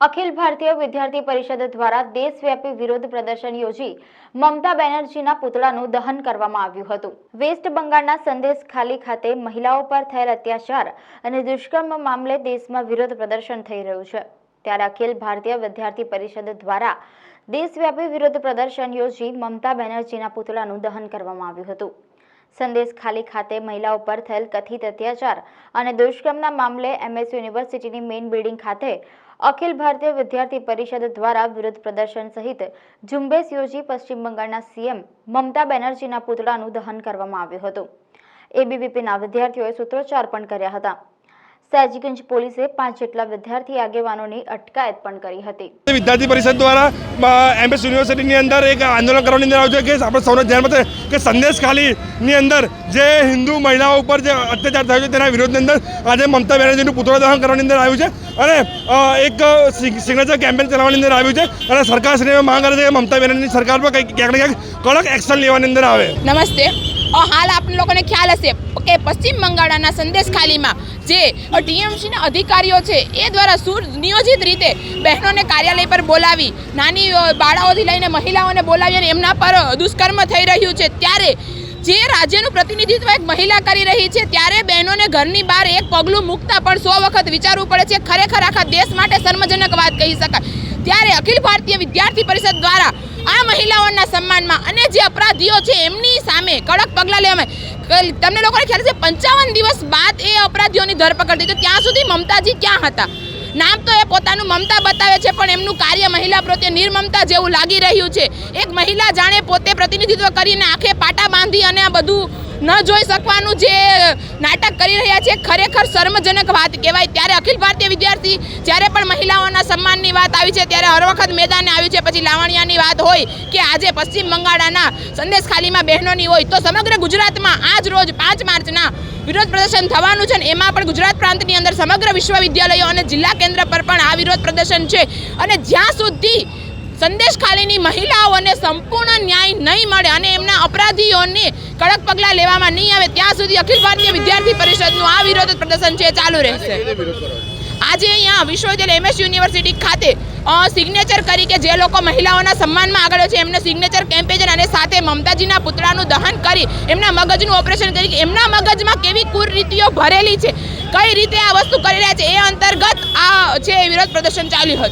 અખિલ ભારતીય વિદ્યાર્થી પરિષદ દ્વારા દેશવ્યાપી વિરોધ પ્રદર્શન યોજી મમતા બેનર્જીના પુતળાનું દહન કરવામાં આવ્યું હતું. વેસ્ટ બંગાળના સંદેશ ખાલી ખાતે મહિલાઓ પર થયેલ અત્યાચાર અને દુષ્કર્મ મામલે દેશમાં વિરોધ પ્રદર્શન થઈ રહ્યું છે. ત્યારે અખિલ ભારતીય વિદ્યાર્થી પરિષદ દ્વારા દેશવ્યાપી વિરોધ પ્રદર્શન યોજી મમતા બેનર્જીના પુતળાનું દહન કરવામાં આવ્યું હતું. સંદેશ ખાલી ખાતે મહિલાઓ પર થયેલ કથિત અત્યાચાર અને દુષ્કર્મના મામલે એમએસ યુનિવર્સિટીની મેઇન બિલ્ડિંગ ખાતે અખિલ ભારતીય વિદ્યાર્થી પરિષદ દ્વારા વિરોધ પ્રદર્શન સહિત ઝુંબેશ યોજી પશ્ચિમ બંગાળના સીએમ મમતા બેનર્જીના પુતળાનું દહન કરવામાં આવ્યું હતું. એબીવીપીના વિદ્યાર્થીઓએ સૂત્રોચ્ચાર પણ કર્યા હતા. સયાજીગંજ પોલીસે પાંચ જેટલા વિદ્યાર્થી આગેવાનોની અટકાયત પણ કરી હતી. વિદ્યાર્થી પરિષદ દ્વારા એમએસ યુનિવર્સિટીની અંદર એક આંદોલન કરવાની અંદર આવ્યું છે કે આપણે સૌને ધ્યાનમાં છે કે સંદેશ ખાલીની અંદર જે હિન્દુ મહિલાઓ ઉપર જે અત્યાચાર થયો છે તેના વિરોધની અંદર આજે મમતા બેનર્જીનું પુતળા દહન કરવાની અંદર આવ્યું છે. અને એક સિગ્નેચર કેમ્પેન ચલાવવાની અંદર આવ્યું છે. અને સરકારશ્રીને માંગ કરે છે કે મમતા બેનર્જી સરકાર પર કંઈક ક્યાંક ને ક્યાંક કડક એક્શન લેવાની અંદર આવે. નમસ્તે. હાલ આપણે લોકોને ખ્યાલ હશે કે પશ્ચિમ બંગાળના સંદેશ ખાલીમાં જે ટીએમસીના અધિકારીઓ છે, એ દ્વારા સુર નિયોજિત રીતે બહેનોને કાર્યાલય પર બોલાવી, નાની બાળાઓથી લઈને મહિલાઓને બોલાવી અને એમના પર દુષ્કર્મ થઈ રહ્યું છે. ત્યારે જે રાજ્યનું પ્રતિનિધિત્વ એક મહિલા કરી રહી છે, ત્યારે બહેનોને ઘરની બહાર એક પગલું મૂકતા પણ સો વખત વિચારવું પડે છે. ખરેખર આખા દેશ માટે શર્મજનક વાત કહી શકાય. ત્યારે અખિલ ભારતીય વિદ્યાર્થી પરિષદ દ્વારા આ મહિલાઓના સન્માનમાં અને જે અપરાધીઓ છે એમની સામે કડક પગલાં લેવામાં તમને લોકોને ખ્યાલ છે, પંચાવન દિવસ બાદ એ અપરાધીઓની ધરપકડ થઈ. તો ત્યાં સુધી મમતાજી ક્યાં હતા? નામ તો એ પોતાનું મમતા બતાવે છે, પણ એમનું કાર્ય મહિલા પ્રત્યે નિર્મમતા જેવું લાગી રહ્યું છે. એક મહિલા જાણે પોતે પ્રતિનિધિત્વ કરીને આંખે પાટા બાંધી અને આ બધું ન જોઈ શકવાનું જે નાટક કરી રહ્યા છે, ખરેખર શર્મજનક વાત કહેવાય. ત્યારે અખિલ ભારતીય વિદ્યાર્થી જ્યારે પણ મહિલાઓના સન્માનની વાત આવી છે, ત્યારે હર વખત મેદાને આવી છે. પછી લાવણિયાની વાત હોય કે આજે પશ્ચિમ બંગાળના સંદેશ ખાલીમાં બહેનોની હોય, તો સમગ્ર ગુજરાતમાં આજ રોજ પાંચ માર્ચના વિરોધ પ્રદર્શન થવાનું છે ને એમાં પણ ગુજરાત પ્રાંતની અંદર સમગ્ર વિશ્વવિદ્યાલયો અને જિલ્લા કેન્દ્ર પર પણ આ વિરોધ પ્રદર્શન છે. અને જ્યાં સુધી સંદેશ ખાલીની મહિલાઓને સંપૂર્ણ ન્યાય નહીં મળે અને એમના અપરાધીઓને કડક પગલાં લેવામાં નહીં આવે, ત્યાં સુધી અખિલ ભારતીય વિદ્યાર્થી પરિષદનું આ વિરોધ પ્રદર્શન છે ચાલુ રહેશે. આજે અહીંયા વિશ્વવિદ્યાલય એમએસ યુનિવર્સિટી ખાતે સિગ્નેચર કરી કે જે લોકો મહિલાઓના સન્માનમાં આગળ છે, એમને સિગ્નેચર કેમ્પેજન અને સાથે મમતાજીના પુતળાનું દહન કરી, એમના મગજનું ઓપરેશન કરી એમના મગજમાં કેવી કુરરીતિઓ ભરેલી છે, કઈ રીતે આ વસ્તુ કરી રહ્યા છે, એ અંતર્ગત આ છે વિરોધ પ્રદર્શન ચાલ્યું હતું.